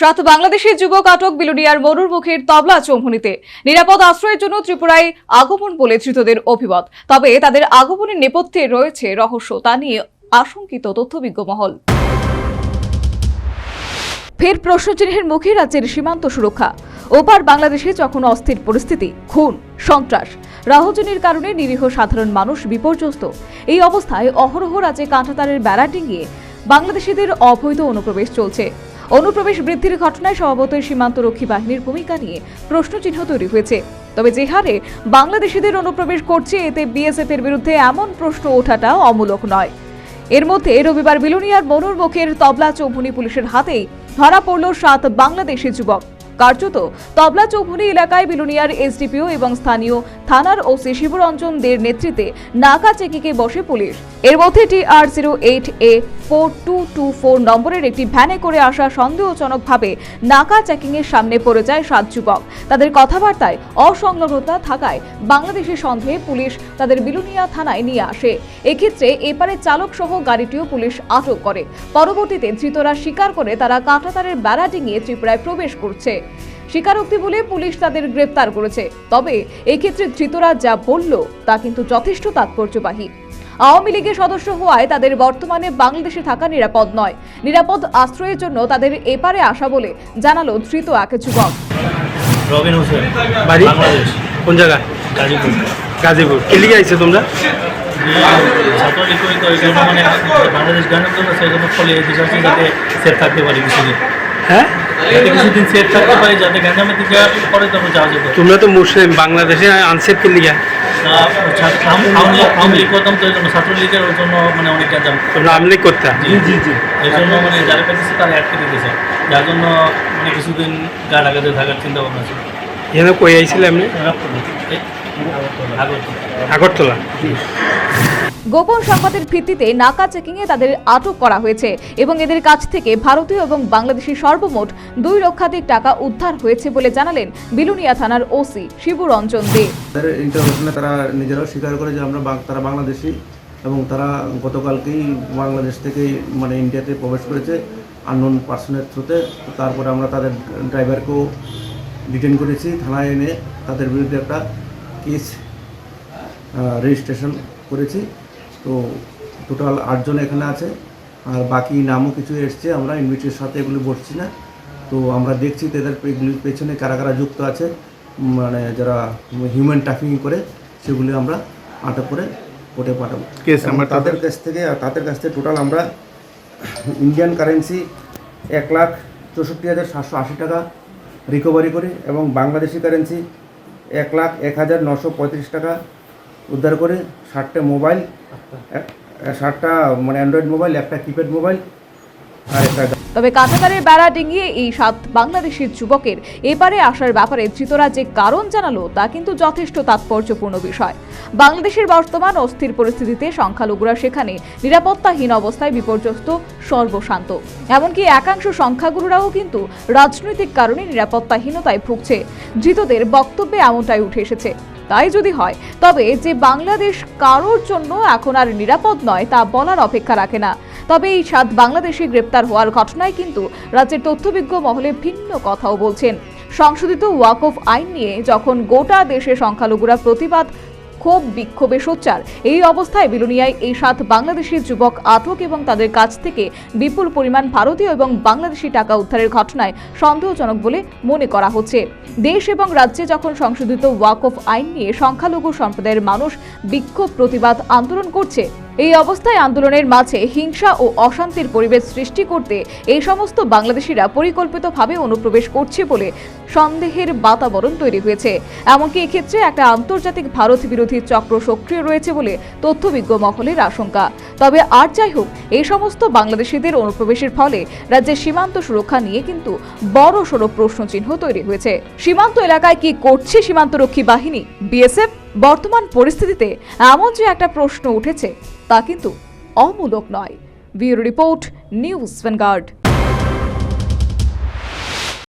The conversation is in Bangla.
সাত বাংলাদেশের যুবক আটক বিলুনিয়ার মরুর মুখের তবলা চৌমুনিতে নিরাপদ আশ্রয়ের জন্য ত্রিপুরায় আগমন বলে ধৃতদের অভিমত। তবে তাদের আগমনের নেপথ্যে রয়েছে রহস্য, তা নিয়ে আশঙ্কিত তথ্যবিজ্ঞ মহল। ফের প্রশ্নচিহ্নের মুখে রাজ্যের সীমান্ত সুরক্ষা। ওপার বাংলাদেশে যখন অস্থির পরিস্থিতি, খুন, সন্ত্রাস, রাহজনের কারণে নিরীহ সাধারণ মানুষ বিপর্যস্ত, এই অবস্থায় অহরহ রাজ্যে কাঁটাতারের বেড়া ডিঙিয়ে বাংলাদেশিদের অবৈধ অনুপ্রবেশ চলছে। অনুপ্রবেশ বৃদ্ধির ঘটনায় স্বভাবতই সীমান্তরক্ষী বাহিনীর ভূমিকা নিয়ে প্রশ্নচিহ্ন তৈরি হয়েছে। তবে যে হারে বাংলাদেশিদের অনুপ্রবেশ করছে, এতে বিএসএফ এর বিরুদ্ধে এমন প্রশ্ন ওঠাটা অমূলক নয়। এর মধ্যে রবিবার বিলোনিয়ার মনুর মুখের তবলা চৌভনি পুলিশের হাতেই ধরা পড়ল সাত বাংলাদেশি যুবক। কার্যত তবলা চৌভুনি এলাকায় বিলুনিয়ার এসডিপিও এবং স্থানীয় থানার ওসি শিবরঞ্জন দের নেতৃত্বে নাকা চেকিংয়ে বসে পুলিশ। এর মধ্যে T R zero eight A four two two four নম্বরের একটি ভ্যানে করে আসা সন্দেহজনকভাবে নাকা চেকিং এর সামনে পড়ে যায় সাত যুবক। তাদের কথাবার্তায় অসংলগ্নতা থাকায় বাংলাদেশের সন্দেহে পুলিশ তাদের বিলুনিয়া থানায় নিয়ে আসে। এক্ষেত্রে এপারে চালক সহ গাড়িটিও পুলিশ আটক করে। পরবর্তীতে ধৃতরা স্বীকার করে তারা কাঁটাতারের বেড়া ডিঙিয়ে ত্রিপুরায় প্রবেশ করছে। স্বীকারোক্তি বলে পুলিশ তাদের গ্রেপ্তার করেছে। তবে এক্ষেত্রে ধৃতরা যা বলল তা কিন্তু যথেষ্ট তাৎপর্যবাহী। আওয়ামী লীগের সদস্য হওয়ায় তাদের বর্তমানে বাংলাদেশে থাকা নিরাপদ নয়। নিরাপদ আশ্রয়ের জন্য তাদের এপারে আসা বলে জানালো ধৃত এক যুবক। রবিন হোসেন বাড়ি? কোন জায়গায়? গাজীপুর। গাজীপুর। কে লিগে আইছো তোমরা? ছাত্রলীগ তো এই জন্য মানে বাংলাদেশ গানের জন্য সেই জন্য ফলে দেশ যাতে সেফ থাকতে পারি কিছুদিন হ্যাঁ? যাতে কিছুদিন সেফ থাকতে পারি যাতে গ্যাঞ্জামের দিকে পরে তো যাওয়া তোমরা তো মুসলিম বাংলাদেশে আনসেফ কে লিগে। তা আওয়ামী করতাম তো এই জন্য ছাত্রলীগের ওই জন্য মানে অনেক গ্যাঞ্জাম তোমরা আমলিগ করতে? জি জি জি। এই জন্য মানে যারা পেতেছে তারা আটকে দিতেছে যার জন্য মানে কিছুদিন গা থাকার চিন্তা ভাবনা ছিল এখানে কই আইছিলে এমনি এই, আগরতলা। আগরতলা। গোপন সংবাদের ভিত্তিতে নাকা চেকিংয়ে তাদের আটক করা হয়েছে এবং এদের কাছ থেকে ভারতীয় এবং বাংলাদেশি সর্বমোট দুই লক্ষাধিক টাকা উদ্ধার হয়েছে বলে জানালেন বিলুনিয়া থানার ওসি শিবুরঞ্জন দে। তারা নিজেরাও স্বীকার করে যে আমরা তারা বাংলাদেশি এবং তারা গতকালকেই বাংলাদেশ থেকে মানে ইন্ডিয়াতে প্রবেশ করেছে আননোন পার্সনের থ্রুতে। তারপরে আমরা তাদের ড্রাইভারকেও ডিটেন করেছি, থানায় এনে তাদের বিরুদ্ধে একটা কেস রেজিস্ট্রেশন করেছি। তো টোটাল আটজন এখানে আছে আর বাকি নামও কিছু এসছে আমরা ইনভিটের সাথে এগুলি বসছি না। তো আমরা দেখছি তো এদের এগুলির পেছনে কারা কারা যুক্ত আছে মানে যারা হিউম্যান ট্রাফিকিং করে সেগুলি আমরা আটক করে কোর্টে পাঠাবো। তাদের কাছ থেকে তাদের কাছ থেকে টোটাল আমরা ইন্ডিয়ান কারেন্সি এক লাখ চৌষট্টি হাজার সাতশো আশি টাকা রিকভারি করি এবং বাংলাদেশি কারেন্সি এক লাখ এক হাজার নশো পঁয়ত্রিশ টাকা উদ্ধার করে ষাটটা মোবাইল মানে তবে কাঁটাতারের বেড়া ডিঙিয়ে এই সাত বাংলাদেশি যুবকের এবারে আসার ব্যাপারে ধৃতরা যে কারণ জানালো, তা কিন্তু যথেষ্ট তাৎপর্যপূর্ণ বিষয়। বাংলাদেশের বর্তমান অস্থির পরিস্থিতিতে সংখ্যালঘুরা সেখানে নিরাপত্তাহীন অবস্থায় বিপর্যস্ত, সর্বশান্ত। এমনকি একাংশ সংখ্যাগুরুরাও কিন্তু রাজনৈতিক কারণে নিরাপত্তাহীনতায় ভুগছে। ধৃতদের বক্তব্যে এমনটাই উঠে এসেছে। তাই যদি হয়, তবে যে বাংলাদেশ কারোর জন্য এখন আর নিরাপদ নয় তা বলার অপেক্ষা রাখে না। তবে এই সাত বাংলাদেশি গ্রেপ্তার হওয়ার ঘটনায় কিন্তু রাজ্যের তথ্যবিজ্ঞ মহলে ভিন্ন কথাও বলছেন। সংশোধিত ওয়াকফ আইন নিয়ে যখন গোটা দেশে সংখ্যালঘুরা প্রতিবাদ ক্ষোভ, বিক্ষোভে সোচ্চার। এই অবস্থায় বিলুনিয়ায় এই সাত বাংলাদেশি যুবক আটক এবং তাদের কাছ থেকে বিপুল পরিমাণ ভারতীয় এবং বাংলাদেশি টাকা উদ্ধারের ঘটনায় সন্দেহজনক বলে মনে করা হচ্ছে। দেশ এবং রাজ্যে যখন সংশোধিত ওয়াকফ আইন নিয়ে সংখ্যালঘু সম্প্রদায়ের মানুষ বিক্ষোভ, প্রতিবাদ, আন্দোলন করছে এই অবস্থায় আন্দোলনের মাঝে হিংসা ও অশান্তির পরিবেশ সৃষ্টি করতে এই সমস্ত বাংলাদেশিরা পরিকল্পিতভাবে অনুপ্রবেশ করছে বলে সন্দেহের বাতাবরণ তৈরি হয়েছে। এমনকি এক্ষেত্রে একটা আন্তর্জাতিক ভারত বিরোধী চক্র সক্রিয় রয়েছে বলে তথ্যবিজ্ঞ মহলের আশঙ্কা। তবে আর যাই হোক, এই সমস্ত বাংলাদেশিদের অনুপ্রবেশের ফলে রাজ্যের সীমান্ত সুরক্ষা নিয়ে কিন্তু বড় সড়ো প্রশ্নচিহ্ন তৈরি হয়েছে। সীমান্ত এলাকায় কি করছে সীমান্তরক্ষী বাহিনী? বিএসএফ? বর্তমান পরিস্থিতিতে এমন যে একটা প্রশ্ন উঠেছে, তা কিন্তু অমূলক নয়। Bureau report, news vanguard